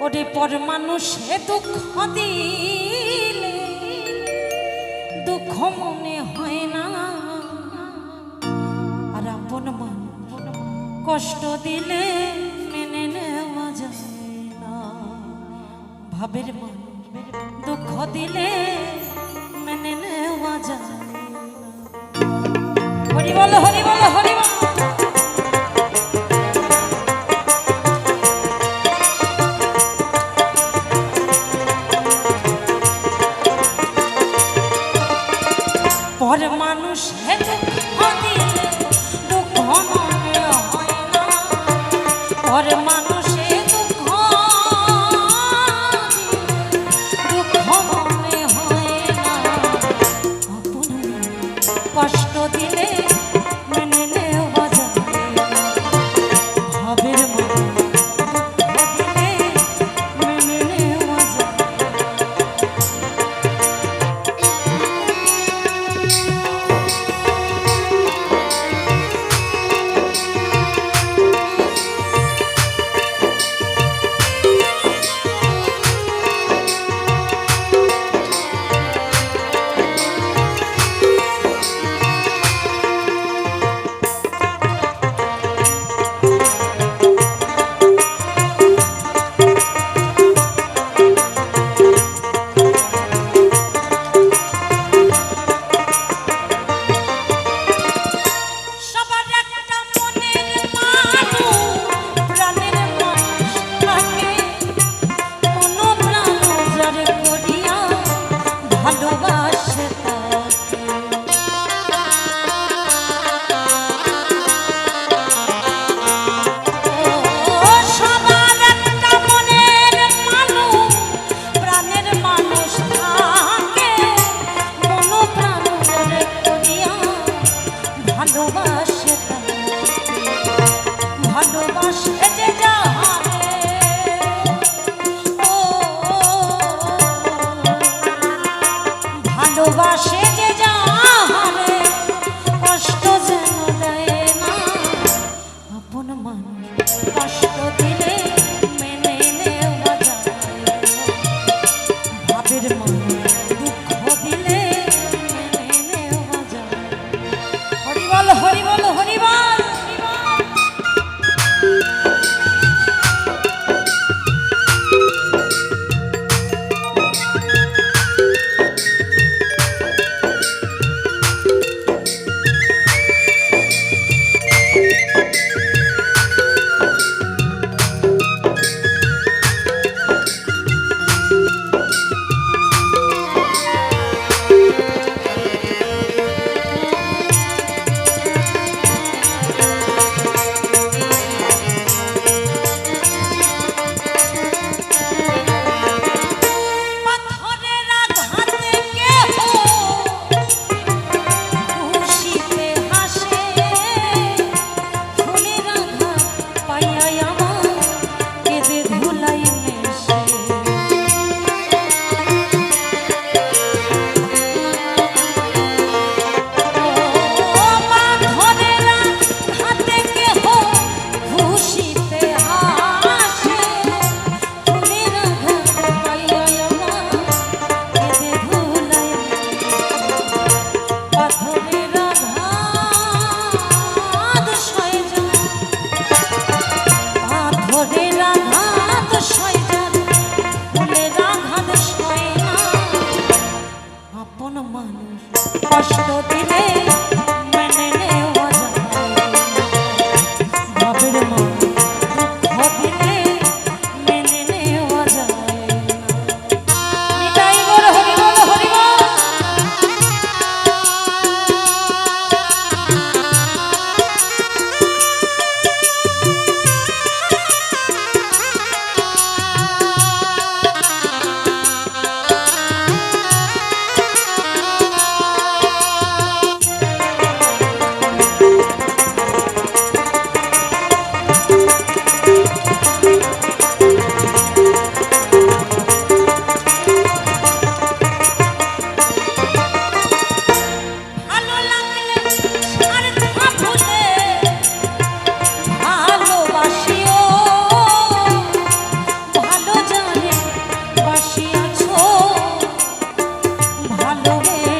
ওরে পর মানুষে দুঃখ দিলে, দুঃখ মনে হয় না। আর আপন মন কষ্ট দিলে মেনে নেওয়া যায় না। ভাবের মন দুঃখ দিলে মেনে নেওয়া যায় না। হরি বলো হরি বলো হরি বলো। পর মানুষ দুঃখ দিলে হয় না। পর মানুষে কষ্ট কষ্ট দিন ভালো রে